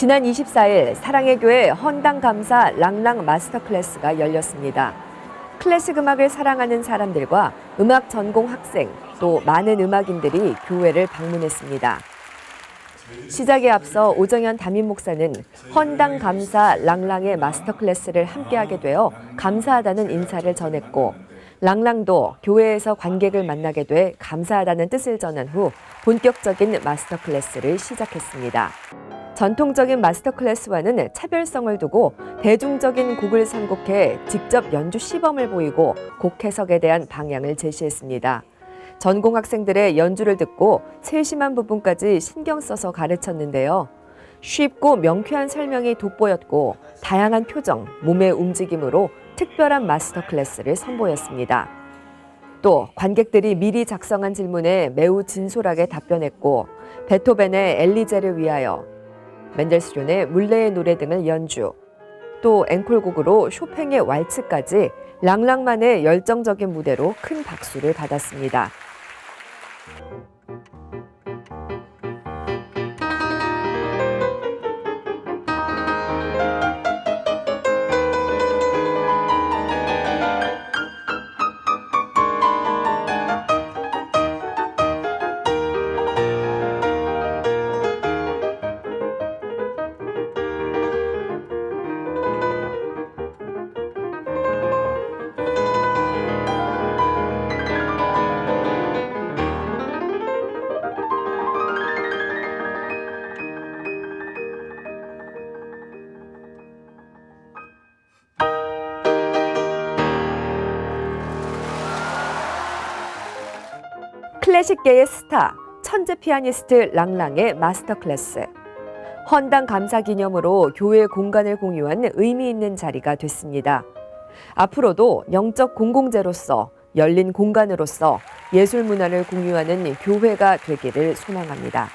지난 24일 사랑의 교회 헌당 감사 랑랑 마스터 클래스가 열렸습니다. 클래식 음악을 사랑하는 사람들과 음악 전공 학생 또 많은 음악인들이 교회를 방문했습니다. 시작에 앞서 오정현 담임 목사는 헌당 감사 랑랑의 마스터 클래스를 함께하게 되어 감사하다는 인사를 전했고 랑랑도 교회에서 관객을 만나게 돼 감사하다는 뜻을 전한 후 본격적인 마스터 클래스를 시작했습니다. 전통적인 마스터 클래스와는 차별성을 두고 대중적인 곡을 선곡해 직접 연주 시범을 보이고 곡 해석에 대한 방향을 제시했습니다. 전공 학생들의 연주를 듣고 세심한 부분까지 신경 써서 가르쳤는데요. 쉽고 명쾌한 설명이 돋보였고 다양한 표정, 몸의 움직임으로 특별한 마스터 클래스를 선보였습니다. 또 관객들이 미리 작성한 질문에 매우 진솔하게 답변했고 베토벤의 엘리제를 위하여 멘델스존의 물레의 노래 등을 연주 또 앵콜곡으로 쇼팽의 왈츠까지 랑랑만의 열정적인 무대로 큰 박수를 받았습니다. 클래식계의 스타, 천재 피아니스트 랑랑의 마스터 클래스. 헌당 감사 기념으로 교회 공간을 공유한 의미 있는 자리가 됐습니다. 앞으로도 영적 공공재로서 열린 공간으로서 예술 문화를 공유하는 교회가 되기를 소망합니다.